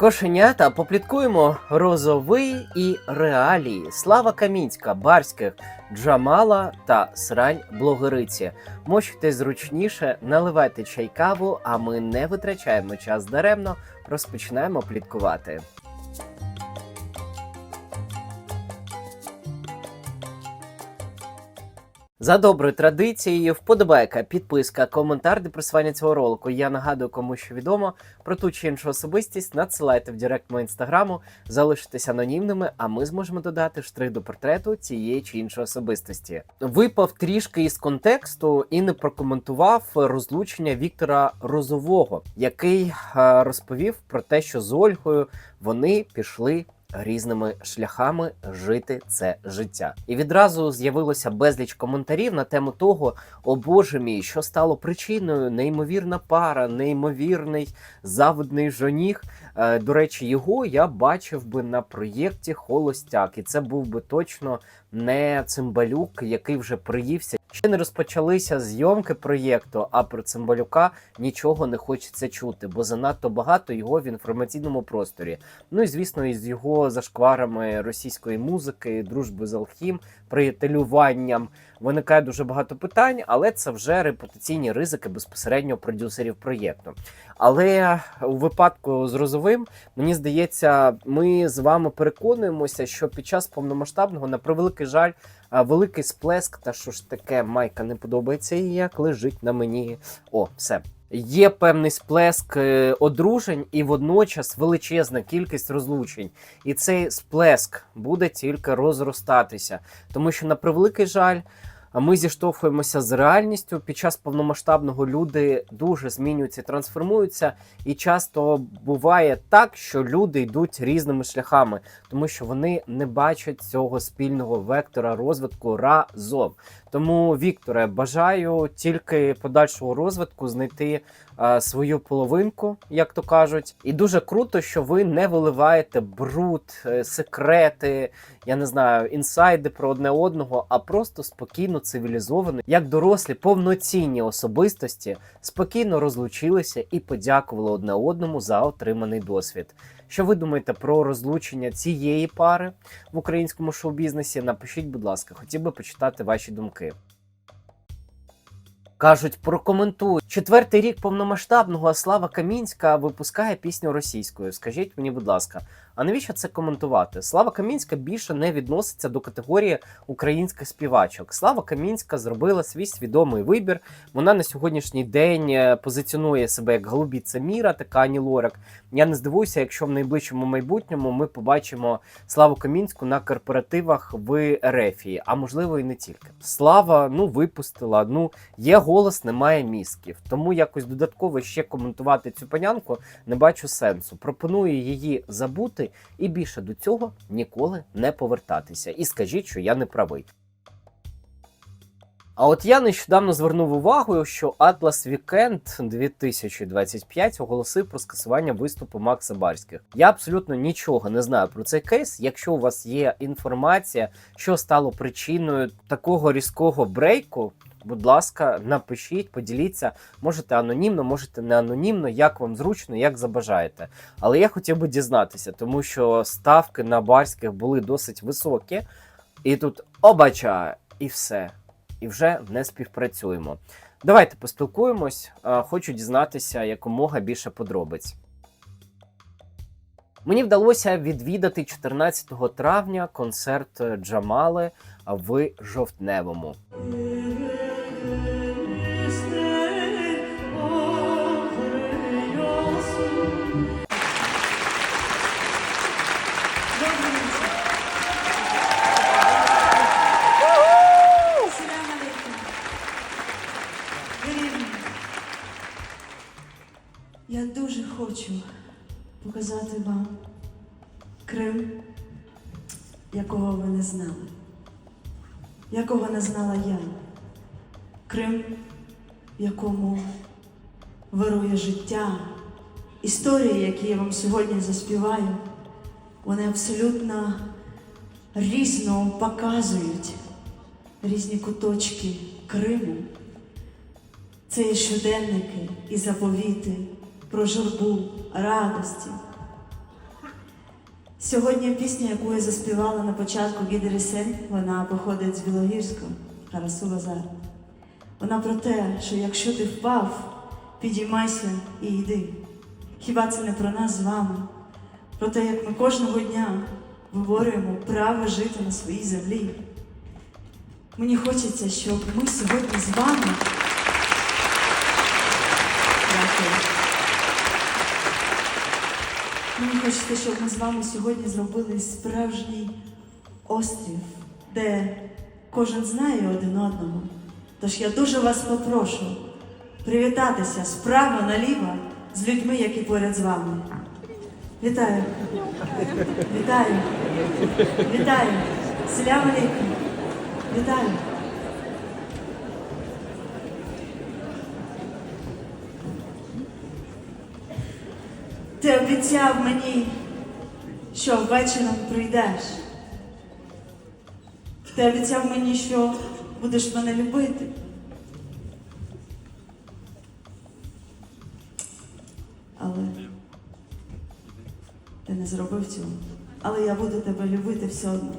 Кошенята попліткуємо розовий і реалії. Слава Камінська, Барських, Джамала та Срань Блогериці. Мочте зручніше, наливайте чай каву, а ми не витрачаємо час даремно, розпочинаємо пліткувати. За доброю традицією, вподобайка, підписка, коментар до просування цього ролику. Я нагадую, кому що відомо про ту чи іншу особистість. Надсилайте в директ мого інстаграму, залишитесь анонімними, а ми зможемо додати штрих до портрету цієї чи іншої особистості. Випав трішки із контексту і не прокоментував розлучення Віктора Розового, який е, розповів про те, що з Ольгою вони пішли різними шляхами жити це життя. І відразу з'явилося безліч коментарів на тему того, о боже мій, що стало причиною, неймовірна пара, неймовірний завидний жоніг. Е, До речі, його я бачив би на проєкті Холостяк, і це був би точно не цимбалюк, який вже приївся. Ще не розпочалися зйомки проєкту, а про цимбалюка нічого не хочеться чути, бо занадто багато його в інформаційному просторі. Ну і звісно, із його зашкварами російської музики, дружби з Алхім, приятелюванням виникає дуже багато питань, але це вже репутаційні ризики безпосередньо продюсерів проєкту. Але у випадку з розовим, мені здається, ми з вами переконуємося, що під час повномасштабного, на превеликий жаль, великий сплеск, та що ж таке, майка не подобається, і як лежить на мені. О, все. Є певний сплеск е, одружень і водночас величезна кількість розлучень. І цей сплеск буде тільки розростатися, тому що на превеликий жаль. А ми зіштовхуємося з реальністю. Під час повномасштабного люди дуже змінюються, трансформуються, і часто буває так, що люди йдуть різними шляхами, тому що вони не бачать цього спільного вектора розвитку разом. Тому, Вікторе, бажаю тільки подальшого розвитку знайти е, свою половинку, як то кажуть. І дуже круто, що ви не виливаєте бруд, е, секрети, я не знаю, інсайди про одне одного, а просто спокійно, цивілізовано, як дорослі, повноцінні особистості спокійно розлучилися і подякували одне одному за отриманий досвід. Що ви думаєте про розлучення цієї пари в українському шоу-бізнесі? Напишіть, будь ласка, хотів би почитати ваші думки. Кажуть, прокоментують. Четвертий рік повномасштабного Слава Камінська випускає пісню російською. Скажіть мені, будь ласка, а навіщо це коментувати? Слава Камінська більше не відноситься до категорії українських співачок. Слава Камінська зробила свій свідомий вибір. Вона на сьогоднішній день е, позиціонує себе як голубіця міра, така Ані Лорак. Я не здивуюся, якщо в найближчому майбутньому ми побачимо Славу Камінську на корпоративах в Ерефії, а можливо і не тільки. Слава ну випустила. Ну є голос, немає мізків. Тому якось додатково ще коментувати цю панянку не бачу сенсу. Пропоную її забути і більше до цього ніколи не повертатися. І скажіть, що я не правий. А от я нещодавно звернув увагу, що Atlas Weekend 2025 оголосив про скасування виступу Макса Барських. Я абсолютно нічого не знаю про цей кейс. Якщо у вас є інформація, що стало причиною такого різкого брейку. Будь ласка, напишіть, поділіться. Можете анонімно, можете не анонімно, як вам зручно, як забажаєте. Але я хотів би дізнатися, тому що ставки на барських були досить високі, і тут обача, і все. І вже не співпрацюємо. Давайте поспілкуємось. Е, Хочу дізнатися якомога більше подробиць. Мені вдалося відвідати 14 травня концерт Джамали в Жовтневому. Якого ви не знали, якого не знала я. Крим, в якому вирує життя. Історії, які я вам сьогодні заспіваю, вони абсолютно різно показують різні куточки Криму. Це і щоденники, і заповіти про журбу, радості, Сьогодні пісня, яку я заспівала на початку Гідересень, вона походить з Білогірського, Харасу Базар. Вона про те, що якщо ти впав, підіймайся і йди. Хіба це не про нас з вами? Про те, як ми кожного дня виборюємо право жити на своїй землі. Мені хочеться, щоб ми сьогодні з вами. Мені хочеться, щоб ми з вами сьогодні зробили справжній острів, де кожен знає один одного. Тож я дуже вас попрошу привітатися справа наліво з людьми, які поряд з вами. Вітаю! Вітаю! Вітаю! Селям алейкум! Вітаю! Ти обіцяв мені, що ввечером прийдеш. Ти обіцяв мені, що будеш мене любити. Але ти не зробив цього. Але я буду тебе любити все одно.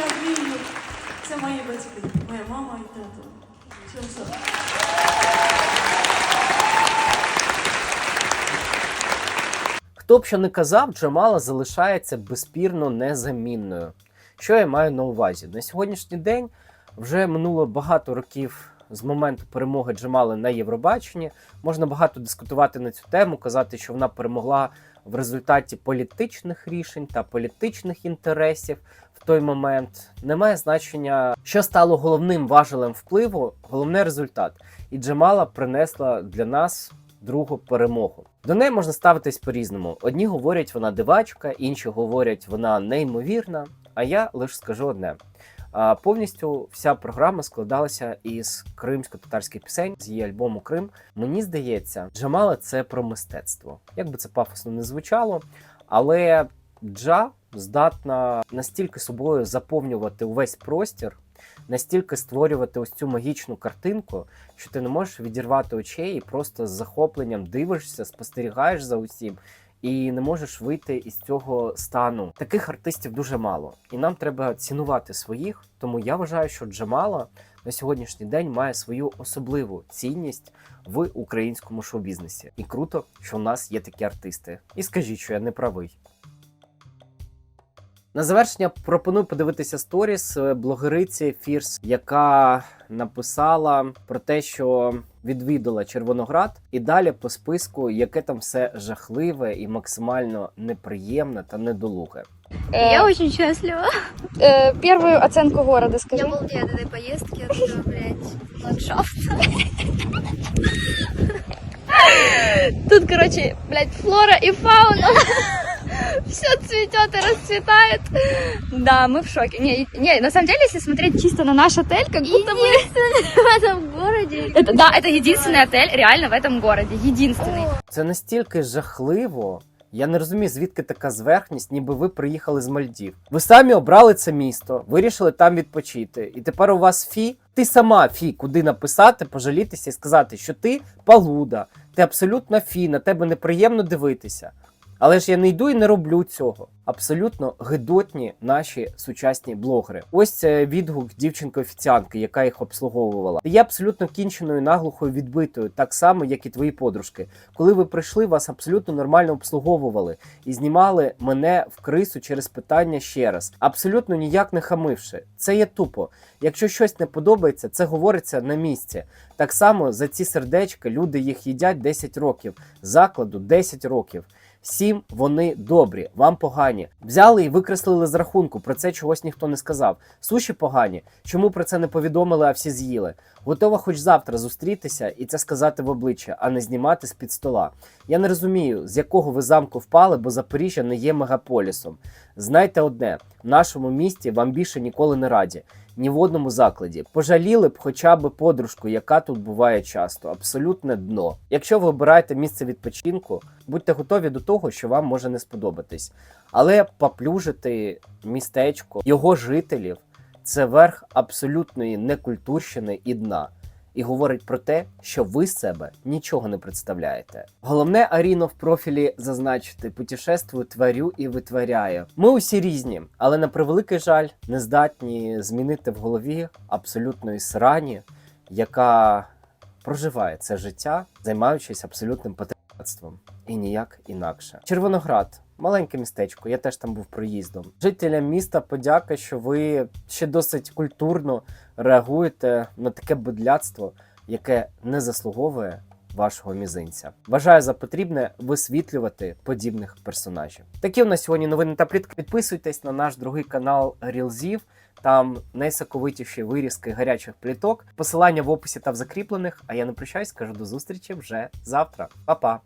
Я вмію, це мої батьки, моя мама і тато. Що? Хто б що не казав, Джамала залишається безспірно незамінною. Що я маю на увазі? На сьогоднішній день вже минуло багато років з моменту перемоги Джамали на Євробаченні. Можна багато дискутувати на цю тему, казати, що вона перемогла в результаті політичних рішень та політичних інтересів в той момент. Немає значення, що стало головним важелем впливу, головне результат. І Джамала принесла для нас другу перемогу. До неї можна ставитись по-різному. Одні говорять, вона дивачка, інші говорять, вона неймовірна. А я лише скажу одне: повністю вся програма складалася із кримсько-татарських пісень з її альбому Крим. Мені здається, Джамала це про мистецтво. Як би це пафосно не звучало, але Джа здатна настільки собою заповнювати увесь простір, настільки створювати ось цю магічну картинку, що ти не можеш відірвати очей і просто з захопленням дивишся, спостерігаєш за усім. І не можеш вийти із цього стану. Таких артистів дуже мало, і нам треба цінувати своїх. Тому я вважаю, що Джамала на сьогоднішній день має свою особливу цінність в українському шоу-бізнесі. І круто, що в нас є такі артисти. І скажіть, що я не правий. На завершення пропоную подивитися сторіс е, блогериці Фірс, яка написала про те, що відвідала Червоноград, і далі по списку, яке там все жахливе і максимально неприємне та недолуге. Я очень счастлива. Э, первую оценку города скажи. Я балдею от этой поездки, от этого, блядь, ландшафта. Тут, короче, блядь, флора и фауна. Все цветет и расцветает. Да, мы в шоке. Не, не, на самом деле, если смотреть чисто на наш отель, как будто бы... в этом городе. Это, да, это единственный отель реально в этом городе. Единственный. Це настільки жахливо. Я не розумію, звідки така зверхність, ніби ви приїхали з Мальдів. Ви самі обрали це місто, вирішили там відпочити. І тепер у вас фі. Ти сама фі, куди написати, пожалітися і сказати, що ти палуда, ти абсолютно фі, на тебе неприємно дивитися. Але ж я не йду і не роблю цього. Абсолютно гидотні наші сучасні блогери. Ось це відгук дівчинки-офіціантки, яка їх обслуговувала. Ти є абсолютно кінченою, наглухою, відбитою, так само, як і твої подружки. Коли ви прийшли, вас абсолютно нормально обслуговували і знімали мене в крису через питання ще раз, абсолютно ніяк не хамивши. Це є тупо. Якщо щось не подобається, це говориться на місці. Так само за ці сердечка люди їх їдять 10 років, закладу 10 років. Сім вони добрі, вам погані. Взяли і викреслили з рахунку. Про це чогось ніхто не сказав. Суші погані. Чому про це не повідомили, а всі з'їли? Готова хоч завтра зустрітися і це сказати в обличчя, а не знімати з під стола. Я не розумію, з якого ви замку впали, бо Запоріжжя не є мегаполісом. Знайте одне: в нашому місті вам більше ніколи не раді. Ні в одному закладі. Пожаліли б хоча б подружку, яка тут буває часто, абсолютне дно. Якщо ви обираєте місце відпочинку, будьте готові до того, що вам може не сподобатись. Але поплюжити містечко, його жителів це верх абсолютної некультурщини і дна. І говорить про те, що ви з себе нічого не представляєте. Головне Аріно в профілі зазначити путешествую, творю і витворяю. Ми усі різні, але на превеликий жаль не здатні змінити в голові абсолютної срані, яка проживає це життя, займаючись абсолютним патріотством. І ніяк інакше. Червоноград. Маленьке містечко, я теж там був проїздом. Жителям міста подяка, що ви ще досить культурно реагуєте на таке будляцтво, яке не заслуговує вашого мізинця. Вважаю за потрібне висвітлювати подібних персонажів. Такі у нас сьогодні новини та плітки. Підписуйтесь на наш другий канал Рілзів. Там найсоковитіші вирізки гарячих пліток. Посилання в описі та в закріплених. А я не прощаюсь, кажу до зустрічі вже завтра. Па-па!